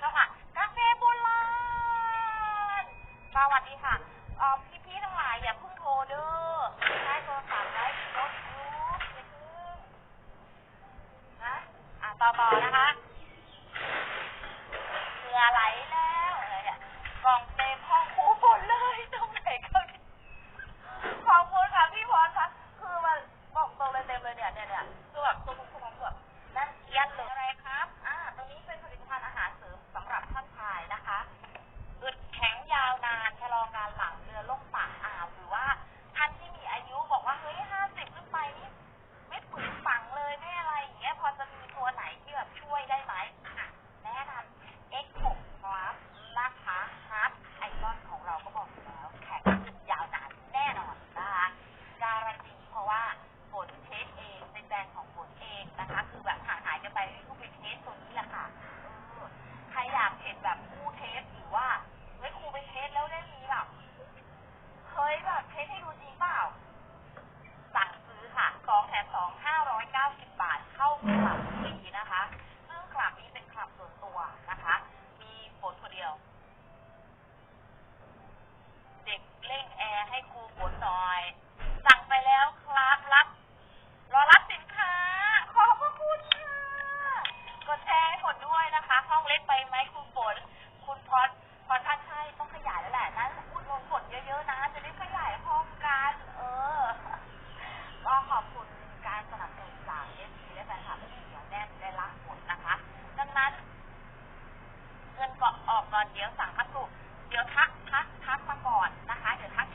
เข้าค่ะกาแฟโบราณสวัสดีค่ะเอ่อพี่ๆทั้งหลายอย่าเพิ่งโทรเด้อใช้โทรศัพท์ไว้ลบยูอย่าเพิ่งนะอะต่อๆนะคะเกลือไหลแล้วเลยอะกอง เพื่อนก็ออกก่อนเดี๋ยวสั่งพัสดุเดี๋ยวทักทักทักมาก่อนนะคะเดี๋ยวทัก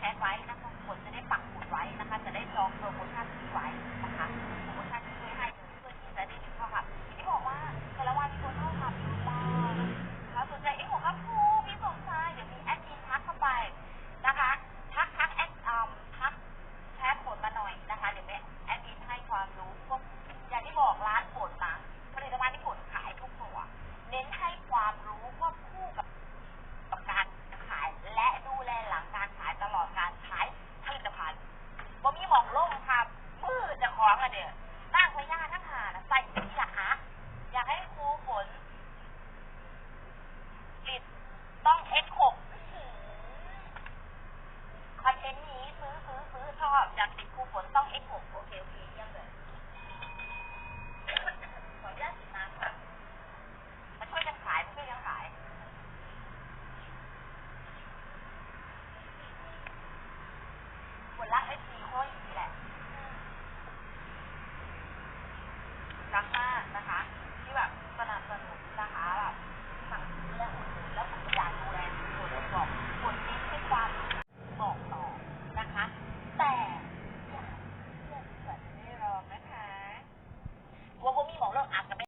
ซื้อซื้อชอบอยากติดครูฝนต้องเอ็ผมโอเคโอเคยี่ยมขออนุญาติดน้มาช่วยกันขายมาช่วยกันขายหัวลักเอฟซีค้ด